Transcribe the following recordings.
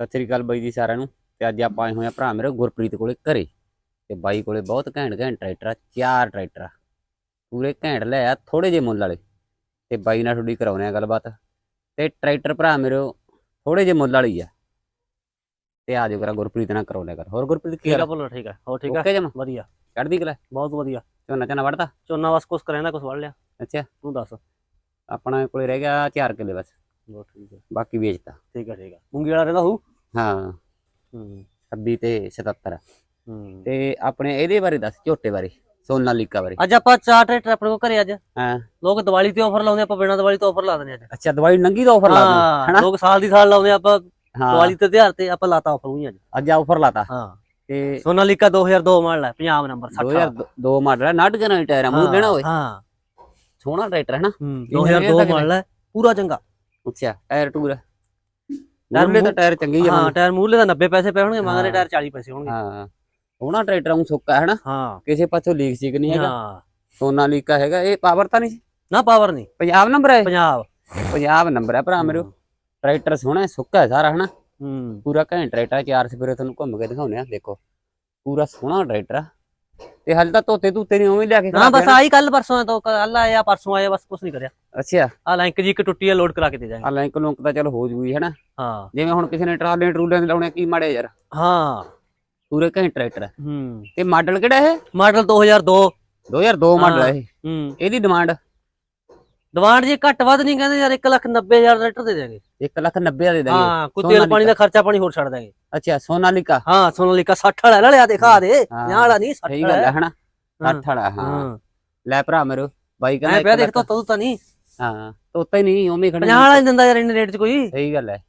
ਸਤਿ ਸ੍ਰੀ ਅਕਾਲ ਬਾਈ ਜੀ ਸਾਰਿਆਂ ਨੂੰ। ਤੇ ਅੱਜ ਆਪਾਂ ਆਏ ਹੋਏ ਆ ਭਰਾ ਮੇਰੇ ਗੁਰਪ੍ਰੀਤ ਕੋਲੇ ਘਰੇ। ਤੇ ਬਾਈ ਕੋਲੇ ਬਹੁਤ ਘੈਂਟ ਘੈਂਟ ਟਰੈਕਟਰ ਆ ਚਾਰ ਟਰੈਕਟਰ ਆ। ਪੂਰੇ ਘੈਂਟ ਲੈ ਆ ਥੋੜੇ ਜਿਹੇ ਮੁੱਲ ਵਾਲੇ। ਤੇ ਬਾਈ ਨਾਲ ਥੋੜੀ ਕਰਾਉਣੇ ਆ ਗੱਲਬਾਤ। ਤੇ ਟਰੈਕਟਰ ਭਰਾ ਮੇਰੇ ਥੋੜੇ ਜਿਹੇ ਮੁੱਲ ਵਾਲੀ ਆ। ਤੇ ਆ ਜਾਓ ਕਰਾ ਗੁਰਪ੍ਰੀਤ ਨਾਲ ਕਰਾਉਣੇ ਕਰ ਹੋਰ ਗੁਰਪ੍ਰੀਤ ਕੀ ਹਾਲ ਭੁੱਲਰ ਠੀਕ ਆ। ਹੋਰ ਠੀਕ ਆ? ਓਕੇ ਜਮ? ਵਧੀਆ। ਚੜਦੀ ਕਲਾ? ਬਹੁਤ ਵਧੀਆ। ਝੋਨਾ ਝਾਨਾ ਵੜਦਾ ਝੋਨਾ ਬਸ ਕੁਛ ਕਰੇਂਦਾ ਕੁਛ ਵੜ ਲਿਆ। ਅੱਛਾ। ਤੂੰ ਦੱਸ। ਆਪਣਾ ਕੋਲੇ ਰਹਿ ਗਿਆ 4 ਕਿੱਲੇ ਬਸ। ਬਹੁਤ ਠੀਕ ਆ। ਬਾਕੀ ਵੇਚਤਾ। ਠੀਕ ਆ ਠੀਕ ਆ। ਮੂੰਗੀ ਵਾਲਾ ਰਹਿੰਦਾ ਹੂ? ਹਾਂ। ਹੂੰ। 26 ਤੇ 77 ਹੂੰ। ਤੇ ਆਪਣੇ ਇਹਦੇ ਬਾਰੇ ਦੱਸ ਝੋਟੇ ਬਾਰੇ ਸੋਨਾਲੀਕਾ ਬਾਰੇ। ਅੱਜ ਆਪਾਂ ਚਾਰ ਟਰੈਕਟਰ ਆਪਣੇ ਕੋਲ ਘਰੇ ਅੱਜ। ਹਾਂ। ਲੋਕ ਦੀਵਾਲੀ ਤੇ ਆਫਰ ਲਾਉਂਦੇ ਆਪਾਂ ਬਿਨਾਂ ਦੀਵਾਲੀ ਤੋਂ ਆਫਰ ਲਾ ਦਿੰਦੇ ਅੱਜ। ਅੱਛਾ ਦਵਾਈ ਨੰਗੀ ਦਾ ਆਫਰ ਲਾ ਦਿੰਦੇ ਹਾਂ ਹਨਾ? ਲੋਕ ਸਾਲ ਦੀ ਸਾਲ ਲਾਉਂਦੇ ਆਪਾਂ ਹਾਂ। ਦੀਵਾਲੀ ਤੇ ਤਿਉਹਾਰ ਤੇ ਆਪਾਂ ਲਾਤਾ ਆਫਰ ਉਹੀ ਅੱਜ। ਅੱਜ ਆਫਰ ਲਾਤਾ। ਹਾਂ। ਤੇ ਸੋਨਾਲੀਕਾ 2002 ਮਾਡਲ ਹੈ ਪੰਜਾਬ ਨੰਬਰ 60 2002 ਮਾਡਲ ਹੈ ਨਾਟ ਜਨਾ ਟਾਇਰ ਹੈ ਮੂੰਹ ਲੈਣਾ ਹੋਏ ਹਾਂ। ਸੋਹਣਾ ਟਰੈਕਟਰ ਹੈ ਨਾ ਹੂੰ ਇੰਜਨ ਇਹਦਾ 2002 ਕਿੰਨਾ? ਮਾਡਲ ਹੈ ਪੂਰਾ ਚੰਗਾ। ਅੱਛਾ ਟਾਇਰ ਟੂਰ ਟਾਇਰ ਮੂਹਰੇ ਤਾਂ ਟਾਇਰ ਚੰਗੇ ਹੀ ਆ ਹਾਂ ਟਾਇਰ ਮੂਹਰੇ ਦਾ 90 ਪੈਸੇ ਪੈ ਹੋਣਗੇ ਮਗਰੇ। ਟਾਇਰ 40 ਪੈਸੇ ਹੋਣਗੇ। ਹਾਂ ਸੋਹਣਾ ਟਰੈਕਟਰ ਉਹ ਸੁੱਕਾ ਹੈ ਨਾ ਹਾਂ। ਕਿਸੇ ਪਾਸੋਂ ਲੀਕ ਸੀਕ ਨਹੀਂ ਹੈਗਾ। ਹਾਂ। ਸੋਨਾਲੀਕਾ ਹੈਗਾ ਇਹ ਪਾਵਰ ਤਾਂ ਨਹੀਂ ਨਾ ਪਾਵਰ ਨਹੀਂ। ਪੰਜਾਬ ਨੰਬਰ ਹੈ ਪੰਜਾਬ। ਪੰਜਾਬ ਨੰਬਰ ਹੈ ਭਰਾ ਮੇਰੇ। ਟਰੈਕਟਰ ਸੋਹਣਾ ਸੁੱਕਾ ਹੈ ਸਾਰਾ ਹਨਾ? ਹੂੰ। ਪੂਰਾ ਘੈਂਟ ਟਰੈਕਟਰ ਹੈ ਚਾਰ ਸਪੇਰੇ ਤੁਹਾਨੂੰ ਘੁੰਮ ਕੇ ਦਿਖਾਉਨੇ ਆ ਦੇਖੋ। ਪੂਰਾ ਸੋਹਣਾ ਟਰੈਕਟਰ ਆ ਤੇ ਹਾਲੇ ਤਾਂ ਧੋਤੇ ਧੂਤੇ ਨਹੀਂ ਉਵੇਂ ਲਿਆ ਕੇ ਨਾ ਖੜਾ ਬਸ। ਆਈ ਕੱਲ ਪਰਸੋਂ ਤੋਂ ਕੱਲ ਆਇਆ ਪਰਸੋਂ ਆਇਆ ਬਸ ਕੁਛ ਨਹੀਂ ਕਰਿਆ। ਅੱਛਾ। ਆ ਲਾਈਕ ਜੀ ਇੱਕ ਟੁੱਟੀ ਆ ਲੋਡ ਕਰਾ ਕੇ ਦੇ ਜਾਏਗਾ ਆ ਲਿੰਕ ਲੁੰਕ ਤਾਂ ਚਲ ਹੋ ਜੂਗੀ ਹਨਾ? ਹਾਂ। ਜਿਵੇਂ ਹੁਣ ਕਿਸੇ ਨੇ ਟਰਾਲੇ ਟਰੂਲੇ ਲਾਉਣੇ ਕੀ ਮਾੜੇ ਯਾਰ। ਹਾਂ। ਪੂਰੇ ਘੈਂਟ ਟਰੈਕਟਰ ਹੈ। ਹੂੰ। ਤੇ ਮਾਡਲ ਕਿਹੜਾ ਹੈ ਮਾਡਲ 2002 2002 ਮਾਡਲ ਹੈ ਇਹ। ਹੂੰ। ਇਹਦੀ ਡਿਮਾਂਡ ਡਿਮਾਂਡ ਜੇ ਘੱਟ ਵੱਧ ਨਹੀਂ ਕਹਿੰਦੇ ਯਾਰ 1 ਲੱਖ 90 ਹਜ਼ਾਰ ਦਾ ਟਰੈਕਟਰ ਦੇ ਦੇਗੇ 1 ਲੱਖ 90 ਦਾ ਦੇ ਦਾਂਗੇ ਹਾਂ ਕੋਈ ਤੇਲ ਪਾਣੀ ਦਾ ਖਰਚਾ ਪਾਣੀ ਹੋਰ ਛੱਡ ਦਾਂਗੇ ਅੱਛਾ ਸੋਨਾਲੀਕਾ? ਹਾਂ ਸੋਨਾਲੀਕਾ 60 ਵਾਲਾ ਲੈ ਲਿਆ ਦਿਖਾ ਦੇ। ਹਾਂ। 50 ਵਾਲਾ ਨਹੀਂ 60 ਸਹੀ ਗੱਲ ਹੈ ਹਨਾ? ਹਾਂ। 60 ਵਾਲਾ ਹਾਂ। ਲੈ ਭਰਾ ਮੇਰੇ ਬਾਈ ਕਹਿੰਦਾ ਪਿਆ ਇੱਕ ਦੇਖ ਤਾਂ ਤੂੰ ਤਾਂ ਨਹੀਂ। ਹਾਂ ਤੋਤਾ ਹੀ ਨਹੀਂ ਉਵੇਂ ਖੜੇ 50 ਵਾਲਾ ਨਹੀਂ ਦਿੰਦਾ ਯਾਰ ਇੰਨੇ ਰੇਟ 'ਚ ਕੋਈ। ਸਹੀ ਗੱਲ ਹੈ।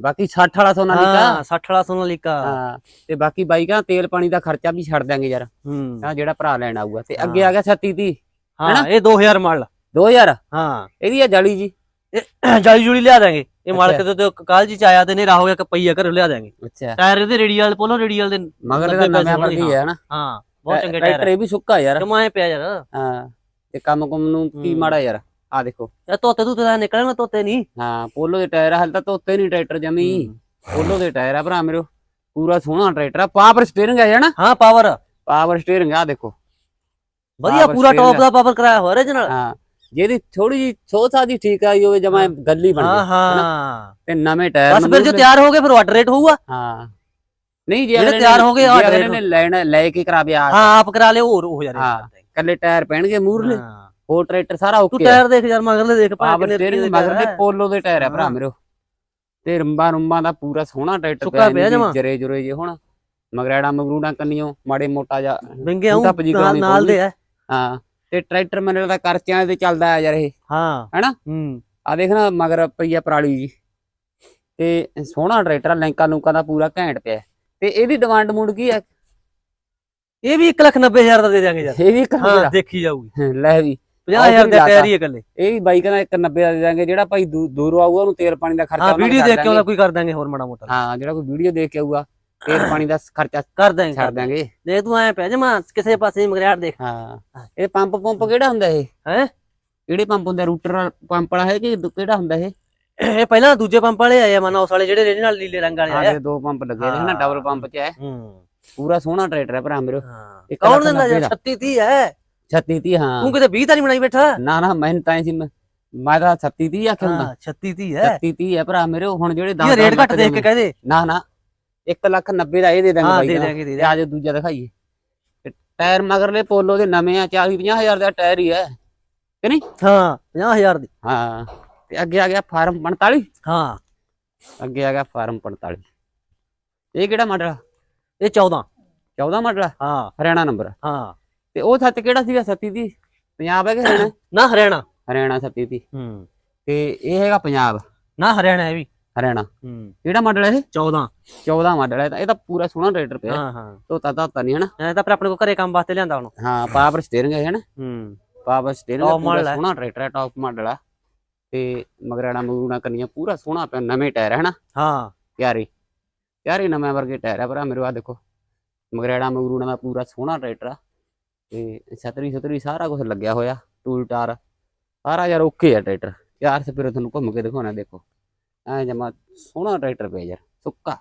ਬਾਕੀ 60 ਵਾਲਾ ਸੋਨਾਲੀਕਾ। ਹਾਂ 60 ਵਾਲਾ ਸੋਨਾਲੀਕਾ। ਹਾਂ ਤੇ ਬਾਕੀ ਬਾਈ ਕਹਿੰਦਾ ਤੇਲ ਪਾਣੀ ਦਾ ਖਰਚਾ ਵੀ ਛੱਡ ਦਾਂਗੇ ਯਾਰ। ਹੂੰ। ਜਿਹੜਾ ਭਰਾ ਲੈਣ ਆਊਗਾ। ਤੇ ਅੱਗੇ ਆ ਗਿਆ 36 30 ਹਾਂ ਇਹ 2000 ਮਾਡਲ 2000 ਹਾਂ। ਇਹਦੀ ਆ ਜਾਲੀ ਜੀ। ਜਾਲੀ ਜੁਲੀ ਲਿਆ ਦਾਂਗੇ ਇਹ ਮਾਲਕ ਤੇ ਕਾਲ ਜੀ ਚ ਆਇਆ ਤੇ ਨੇਰਾ ਹੋ ਗਿਆ ਕਿ ਪਈਆ ਘਰ ਲਿਆ ਦਾਂਗੇ ਅੱਛਾ। ਟਾਇਰ ਇਹਦੇ ਰੇਡੀਅਲ ਪੋਲੋ ਰੇਡੀਅਲ ਦੇ ਮਗਰ ਇਹਦਾ ਨਵਾਂ ਵਰਗੀ ਹੈ ਹਨਾ ਹਾਂ। ਬਹੁਤ ਚੰਗੇ ਟਾਇਰ ਇਹ ਵੀ ਸੁੱਕਾ ਯਾਰ। ਕਮਾਏ ਪਿਆ ਯਾਰ। ਹਾਂ ਤੇ ਕੰਮ ਕੁਮ ਨੂੰ ਕੀ ਹੂੰ। ਮਾੜਾ ਯਾਰ। ਆ ਦੇਖੋ। ਇਹ ਤੋਤੇ ਤੂੰ ਤਾਂ ਨਿਕਲਣਾ ਤੋਤੇ ਨਹੀਂ। ਹਾਂ ਪੋਲੋ ਦੇ ਟਾਇਰ ਹਾਲੇ ਤਾਂ ਧੋਤੇ ਨਹੀਂ ਟਰੈਕਟਰ ਜਮੀ। ਪੋਲੋ ਦੇ ਟਾਇਰ ਆ ਭਰਾ ਮੇਰੇ। ਪੂਰਾ ਸੋਹਣਾ ਟਰੈਕਟਰ ਆ। ਪਾਵਰ ਸਟੀਅਰਿੰਗ ਹੈ ਨਾ। ਹਾਂ ਪਾਵਰ। ਪਾਵਰ ਸਟੀਅਰਿੰਗ ਆ ਦੇਖੋ। ਵਧੀਆ ਪੂਰਾ ਟੌਪ ਦਾ ਪਾਵਰ ਕਰਾਇਆ ਹੋਇਆ original ਹਾਂ। ਜਿਹਦੀ ਥੋੜੀ ਜੀ ਸੋਚਾ ਦੀ ਠੀਕ ਆਈ ਹੋਵੇ ਜਮਾ ਗੱਲੀ ਬਣ ਹਾਂ ਗਈ ਹਾਂ ਤੇ ਨਵੇਂ ਟਾਇਰ ਬਸ ਫਿਰ ਜੋ ਤਿਆਰ ਹੋ ਗਏ ਫਿਰ ਵਾਟਰ ਰੇਟ ਹੋਊਗਾ। ਹਾਂ। ਨਹੀਂ ਜੇ ਜਿਹੜੇ ਤਿਆਰ ਨੇ- ਹੋ ਗਏ, ਜੇ ਆਹ ਅਗਲੇ rate ਨੇ ਲੈਣਾ ਲੈ ਕੇ ਕਰਾ ਬਿਆ ਹਾਂ ਆਪ ਕਰਾ ਲਿਓ ਹੋਰ ਹੋ ਜਾ ਹਾਂ। ਕੱਲੇ ਟਾਇਰ ਪੈਣਗੇ ਮੂਰਲੇ। ਹੋਰ ਟਰੈਕਟਰ ਸਾਰਾ ਤੂੰ ਓਕੇ ਟਾਇਰ ਦੇਖ ਯਾਰ ਮਗਰਲੇ ਦੇਖ ਭਾਵੇਂ ਪਾਵਰ ਕਿੰਨੇ ਸਟੀਅਰਿੰਗ ਰੁਪਏ ਮਗਰ ਦੇ ਪੋਲੋ ਦੇ ਟਾਇਰ ਆ ਭਰਾ। ਮੇਰੇ ਤੇ ਰੰਬਾ ਰੰਬਾ ਦਾ ਪੂਰਾ ਸੋਹਣਾ ਟਰੈਕਟਰ ਪਿਆ। ਜਰੇ ਜੁਰੇ ਜੇ ਹੁਣ। ਮਗਰੇੜਾ ਮਗਰੂੜਾ ਕੰਨੀਓ ਮਾੜੇ ਮੋਟਾ ਜਾ ਬੂਟਾ ਆਉਂ ਨਾਲ ਦੇ ਹੈ ਹਾਂ। ਤੇ ਟਰੈਕਟਰ ਮੈਨੂੰ ਲੱਗਦਾ ਕਰਚਿਆਂ ਦੇ ਚੱਲਦਾ ਆ ਯਾਰ ਇਹ। ਹਾਂ। ਹੈਨਾ? ਹੂੰ। ਆ ਦੇਖ ਨਾ ਮਗਰ ਪਈਆ ਪਰਾਲੀ ਜੀ। ਤੇ ਸੋਹਣਾ ਟਰੈਕਟਰ ਆ ਲੈਂਕਾ ਲੂੰਕਾ ਦਾ ਪੂਰਾ ਘੈਂਟ ਪਿਆ। ਤੇ ਇਹਦੀ ਡਿਮਾਂਡ ਮੂਡ ਕੀ ਹੈ ਇਹ ਵੀ 1 ਲੱਖ 90 ਹਜ਼ਾਰ ਦਾ ਦੇ ਦਿਆਂਗੇ ਯਾਰ। ਇਹ ਵੀ ਹਾਂ ਦੇਖੀ ਜਾਊਗੀ। ਲੈ ਵੀ। 50000 ਦਾ। ਟਾਇਰ ਹੀ ਇਕੱਲੇ। ਇਹ ਵੀ ਬਾਈ ਕਹਿੰਦਾ 190 ਦਾ ਦੇ ਦਾਂਗੇ ਜਿਹੜਾ ਭਾਈ ਦੂਰੋਂ ਆਊਗਾ ਉਹਨੂੰ ਤੇਲ ਪਾਣੀ ਦਾ ਖਰਚਾ ਹਾਂ ਵੀਡੀਓ ਦੇਖ ਕੇ ਉਹਦਾ। ਕੋਈ ਕਰ ਦਾਂਗੇ ਹੋਰ ਮਾੜਾ ਮੋਟਾ। ਹਾਂ ਜਿਹੜਾ ਕੋਈ ਵੀਡੀਓ ਦੇਖ ਕੇ ਆਊਗਾ। ਤੇਲ ਪਾਣੀ ਦਾ ਖਰਚਾ ਕਰ ਦਾਂਗੇ ਛੱਡ ਦਾਂਗੇ ਦੇਖ ਤੂੰ ਐ ਪੈ ਜਮਾ ਕਿਸੇ ਪਾਸੇ ਮਗਰਿਆੜ ਦੇਖ। ਹਾਂ। ਇਹ ਪੰਪ ਪੰਪ ਕਿਹੜਾ ਹੁੰਦਾ ਇਹ? ਹੈਂ? ਕਿਹੜੇ ਪੰਪ ਹੁੰਦਾ ਰੂਟਰ ਪੰਪ ਵਾਲਾ ਹੈ ਕਿ ਕਿਹੜਾ ਹੁੰਦਾ ਇਹ? ਇਹ ਪਹਿਲਾਂ ਦੂਜੇ ਪੰਪ ਵਾਲੇ ਆਏ ਆ ਮਨਾ ਉਸ ਵਾਲੇ ਜਿਹੜੇ ਰੇੜੇ ਨਾਲ ਨੀਲੇ ਰੰਗ ਵਾਲੇ ਆਏ ਆ। ਦੇ ਪੰਪ ਲੱਗੇ ਨੇ ਨਾ। ਡਬਲ ਪੰਪ ਚ ਹੈ। ਹੂੰ। ਪੂਰਾ ਸੋਹਣਾ ਟਰੈਕਟਰ ਹੈ ਭਰਾ ਮੇਰੇ। ਕੌਣ ਦਿੰਦਾ ਯਾਰ ਦਾ। 36 30 ਹੈ? 36 30 ਹਾਂ। ਤੂੰ ਕਿਤੇ 20 ਤਾਂ ਨਹੀਂ ਬਣਾਈ ਬੈਠਾ? ਨਾ ਨਾ ਮੈਂ ਤਾਂ ਸੀ ਮੈਂ ਤਾਂ 36 30 ਆਖਿਆ ਹੁੰਦਾ। ਹਾਂ 36 30 ਹੈ। 36 30 ਹੈ ਭਰਾ ਮੇਰੇ ਹੁਣ ਜਿਹੜੇ ਇਹ ਰੇਟ ਘੱਟ ਦੇਖ ਕੇ ਕਹਦੇ ਨਾ ਨਾ। 1 ਲੱਖ 90 ਦਾ ਇਹ ਦੇ ਦਾਂਗੇ ਹਾਂ ਬਾਈ ਦੇ ਦਾ। ਦਾਂਗੇ ਦੇ ਤੇ ਆ ਜਾ ਦੂਜਾ ਦਿਖਾਈਏ। ਤੇ ਟਾਇਰ ਮਗਰਲੇ ਪੋਲੋ ਦੇ ਨਵੇਂ ਆ 40 50 ਹਜ਼ਾਰ ਦਾ ਟਾਇਰ ਹੀ ਹੈ। ਕਿ ਨਹੀਂ? ਹਾਂ 50000 ਦੀ। ਹਾਂ ਤੇ ਅੱਗੇ ਆ ਗਿਆ ਫਾਰਮ 45 ਹਾਂ। ਅੱਗੇ ਆ ਗਿਆ ਫਾਰਮ 45 ਇਹ ਕਿਹੜਾ ਮਾਡਲ ਆ? ਇਹ 14 14 ਮਾਡਲ ਆ? ਹਾਂ। ਹਰਿਆਣਾ ਨੰਬਰ ਹਾਂ। ਤੇ ਉਹ ਸੱਤ ਕਿਹੜਾ ਸੀਗਾ? 37 ਦੀ? ਪੰਜਾਬ ਹੈ ਕਿ ਹਰਿਆਣਾ? ਨਾ ਹਰਿਆਣਾ। ਹਰਿਆਣਾ 37 ਦੀ। ਹੂੰ। ਤੇ ਇਹ ਹੈਗਾ ਪੰਜਾਬ। ਨਾ ਹਰਿਆਣਾ ਹੈ ਵੀ। ਹਰਿਆਣਾ। ਹੂੰ। ਕਿਹੜਾ ਮਾਡਲ ਹੈ ਇਹ? 14 14 ਮਾਡਲ ਹੈ ਇਹ ਤਾਂ ਪੂਰਾ ਸੋਹਣਾ ਟਰੈਕਟਰ ਪਿਆ। ਹਾਂ ਹਾਂ। ਤੋਤਾ ਤਾਤਾ ਨਹੀਂ ਹਨਾ? ਐ ਤਾਂ ਫਿਰ ਆਪਣੇ ਕੋ ਘਰੇ ਕੰਮ ਵਾਸਤੇ ਲਿਆਂਦਾ ਹੁਣ ਹਾਂ ਪਾਵਰ ਸਟੀਅਰਿੰਗ ਹੈ ਹਨਾ? ਹੂੰ। ਪਾਵਰ ਸਟੀਅਰਿੰਗ ਪੂਰਾ। ਸੋਹਣਾ ਟਰੈਕਟਰ ਹੈ ਟੌਪ ਮਾਡਲ ਆ। ਤੇ ਮਗਰਾਣਾ ਮਗਰੂਣਾ ਕੰਨੀਆਂ ਪੂਰਾ ਸੋਹਣਾ ਪਿਆ ਨਵੇਂ ਟਾਇਰ ਹੈ ਹਨਾ? ਹਾਂ। ਪਿਆਰੇ। ਪਿਆਰੇ ਨਵੇਂ ਵਰਗੇ ਟਾਇਰ ਆ ਭਰਾ ਮੇਰੇ ਆ ਦੇਖੋ। ਮਗਰਾਣਾ ਮਗਰੂਣਾ ਦਾ ਪੂਰਾ ਸੋਹਣਾ ਟਰੈਕਟਰ ਆ। ਤੇ ਛਤਰੀ ਛਤਰੀ ਸਾਰਾ ਕੁਝ ਲੱਗਿਆ ਹੋਇਆ ਟੂਲ ਟਾਰ ਸਾਰਾ ਯਾਰ ਓਕੇ ਆ ਟਰੈਕਟਰ। ਯਾਰ ਸੇ ਫਿਰ ਤੁਹਾਨੂੰ ਘੁੰਮ ਕੇ ਦਿਖਾਉਣਾ ਦੇਖੋ। ਐ ਜਮਾ ਸੋਹਣਾ ਟਰੈਕਟਰ ਪਿਆ ਯਾਰ ਸੁੱਕਾ।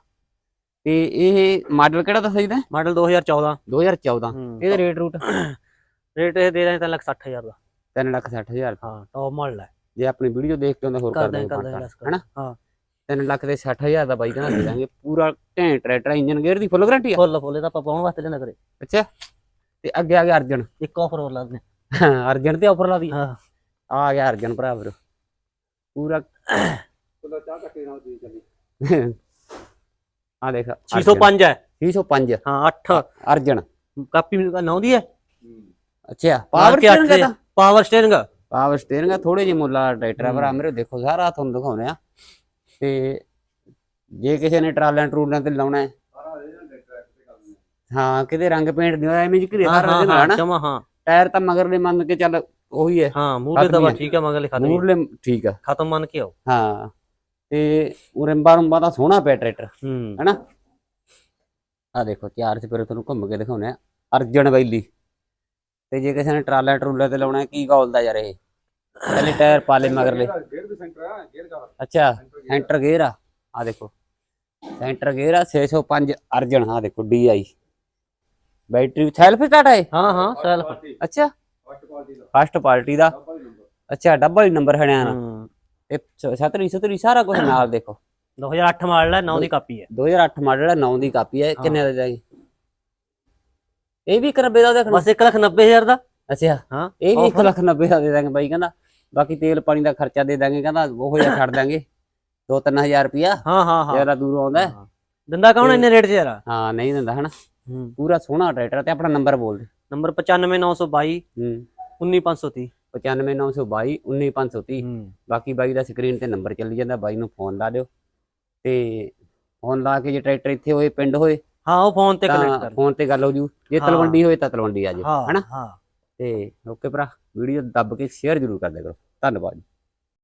ਤੇ ਇਹ ਮਾਡਲ ਕਿਹੜਾ ਦੱਸਿਆ ਜੀ ਮਾਡਲ 2014 2014 ਹੂੰ ਇਹਦਾ ਰੇਟ ਰੂਟ? ਰੇਟ ਇਹ ਦੇ ਰਹੇ 3 ਲੱਖ 60 ਹਜ਼ਾਰ ਦਾ। 3 ਲੱਖ 60 ਹਜ਼ਾਰ ਹਾਂ ਟੌਪ ਮਾਡਲ ਹੈ। ਜੇ ਆਪਣੀ ਵੀਡੀਓ ਦੇਖ ਕੇ ਉਹਦਾ ਹੋਰ ਕਰ ਦਾਂਗੇ ਹਨਾ? ਹਾਂ। 3 ਲੱਖ ਦੇ 60 ਹਜ਼ਾਰ ਦਾ ਬਾਈ ਕਹਿੰਦਾ ਦੇ ਦਾਂਗੇ ਪੂਰਾ ਘੈਂਟ ਟਰੈਕਟਰ ਇੰਜਨ ਗੇਅਰ ਦੀ ਫੁੱਲ ਗਾਰੰਟੀ ਆ? ਫੁੱਲ ਫੁੱਲ ਇਹਦਾ ਆਪਾਂ ਪਾਉਣ ਵਾਸਤੇ ਲੈਣਾ ਕਰੇ ਅੱਛਾ ਤੇ ਅੱਗੇ ਆ ਗਿਆ ਅਰਜਨ। ਇੱਕ ਆਫਰ ਹੋਰ ਲਾ ਦਿੰਦੇ ਅਰਜਨ ਤੇ ਆਫਰ ਲਾ ਦੀ। ਹਾਂ। ਆ ਗਿਆ ਅਰਜਨ ਭਰਾ ਵੀਰੋ ਪੂਰਾ ਆ ਦੇਖ 605 ਹੈ। 605 ਹਾਂ 8 ਅਰਜਨ। ਕਾਪੀ ਨੌ ਦੀ ਹੈ? ਅੱਛਾ ਪਾਵਰ ਸਟੀਅਰਿੰਗ ਦਾ ਪਾਵਰ ਸਟੀਅਰਿੰਗ ਪਾਵਰ ਸਟੀਅਰਿੰਗ ਆ ਥੋੜੇ ਜਿਹੇ ਮੁੱਲਾ ਟਰੈਕਟਰ ਆ ਭਰਾ ਮੇਰੇ ਦੇਖੋ ਸਾਰਾ ਤੁਹਾਨੂੰ ਦਿਖਾਉਣੇ ਆ। ਤੇ ਜੇ ਕਿਸੇ ਨੇ ਟਰਾਲਾਂ ਟਰੂਲਾਂ ਤੇ ਲਾਉਣਾ ਹੈ। ਹਾਂ ਕਿਤੇ ਰੰਗ ਪੇਂਟ ਦੀ ਐਵੇਂ ਜੀ ਘਰੇ ਹਾਂ ਸਾਰਾ ਹਾਂ ਦਿਨ ਹਾਂ ਹਨਾ ਜਮਾ ਹਾਂ। ਟਾਇਰ ਤਾਂ ਮਗਰਲੇ ਮੰਨ ਕੇ ਚੱਲ ਉਹੀ ਹੈ। ਹਾਂ ਮੂੰਹ ਤੇ ਖਤਮ ਦਵਾ ਹੀ ਹੈ। ਠੀਕ ਹੈ ਮਗਰ ਲਿਖਾ ਦੇ ਮੂਰਲੇ ਠੀਕ ਆ। ਖਤਮ ਮੰਨ ਕੇ ਆਓ। ਹਾਂ। ਤੇ ਉਰੰਬਾ ਰੰਬਾ ਦਾ ਸੋਹਣਾ ਪਿਆ ਟਰੈਕਟਰ ਹੂੰ। ਹਨਾ? ਆ ਦੇਖੋ ਚਾਰ ਚ ਫਿਰ ਤੁਹਾਨੂੰ ਘੁੰਮ ਕੇ ਦਿਖਾਉਣੇ ਆ। ਅਰਜਨ ਵੈਲੀ ਤੇ ਜੇ ਕਿਸੇ ਨੇ ਟਰਾਲਾ ਟਰੂਲਾ ਤੇ ਲਾਉਣਾ ਕੀ ਗੋਲਦਾ ਯਾਰ ਇਹ? ਪਹਿਲੇ ਟਾਇਰ ਪਾਲੇ ਮਗਰਲੇ। ਅੱਛਾ ਸੈਂਟਰ ਗੇਅਰ ਆ। ਆ ਦੇਖੋ। ਸੈਂਟਰ ਗੇਅਰ ਆ 605 ਅਰਜਨ ਆ ਦੇਖੋ ਡੀਆਈ ਬੈਟਰੀ ਸੈਲਫ ਸਟਾਰਟ ਹੈ ਹਾਂ ਹਾਂ ਸੈਲਫ। ਅੱਛਾ। ਫਸਟ ਪਾਰਟੀ ਦਾ। ਅੱਛਾ ਡਬਲ ਨੰਬਰ ਹਰਿਆਣਾ। ਇਹ 77 77 ਸਾਰਾ ਕੁਝ ਨਾਲ ਦੇਖੋ। 2008 ਮਾਡਲ ਹੈ 9 ਦੀ ਕਾਪੀ ਹੈ। 2008 ਮਾਡਲ ਹੈ 9 ਦੀ ਕਾਪੀ ਹੈ। ਕਿੰਨੇ ਦਾ ਜਾਈ ਇਹ ਵੀ 1 ਰੁਪਏ ਦਾ ਦੇਖਣਾ। ਬਸ 1 ਲੱਖ 90 ਹਜ਼ਾਰ ਦਾ? ਅੱਛਾ। ਹਾਂ। ਇਹ ਵੀ 1 offer? ਲੱਖ 90 ਦਾ ਦੇ ਦਾਂਗੇ ਬਾਈ ਕਹਿੰਦਾ। ਬਾਕੀ ਤੇਲ ਪਾਣੀ ਦਾ ਖਰਚਾ ਦੇ ਦਾਂਗੇ ਕਹਿੰਦਾ। ਉਹ ਜਿਹਾ ਛੱਡ ਦਾਂਗੇ। 2-3000 ਰੁਪਿਆ ਹਾਂ ਹਾਂ ਹਾਂ। ਜ਼ਿਆਦਾ ਦੂਰੋਂ ਆਉਂਦਾ। ਦਿੰਦਾ ਕੌਣ ਇੰਨੇ ਰੇਟ 'ਚ ਯਾਰ? ਹਾਂ ਨਹੀਂ ਦਿੰਦਾ ਹਨਾ। ਪੂਰਾ ਸੋਹਣਾ ਟਰੈਕਟਰ ਤੇ ਆਪਣਾ ਨੰਬਰ ਬੋਲ ਦੇ। ਨੰਬਰ 95922 ਹੂੰ। 19530 95922 19530 ਹੂੰ। ਬਾਕੀ ਬਾਈ ਦਾ ਸਕਰੀਨ ਤੇ ਨੰਬਰ ਚੱਲੀ ਜਾਂਦਾ ਬਾਈ ਨੂੰ ਫੋਨ ਲਾ ਦਿਓ। ਤੇ ਫੋਨ ਲਾ ਕੇ ਜੇ ਟਰੈਕਟਰ ਇੱਥੇ ਹੋਏ ਪਿੰਡ ਹੋਏ ਹਾਂ ਉਹ ਫੋਨ ਤੇ ਕਨੈਕਟ ਕਰ ਫੋਨ ਤੇ ਗੱਲ ਹੋ ਜੂ। ਜੇ। ਤਲਵੰਡੀ ਹੋਏ ਤਾਂ ਤਲਵੰਡੀ ਆ ਜਾਓ ਹਨਾ? ਹਾਂ। ਤੇ ਓਕੇ ਭਰਾ ਵੀਡੀਓ ਦੱਬ ਕੇ ਸ਼ੇਅਰ ਜ਼ਰੂਰ ਕਰ ਦਿਆ ਕਰੋ। ਧੰਨਵਾਦ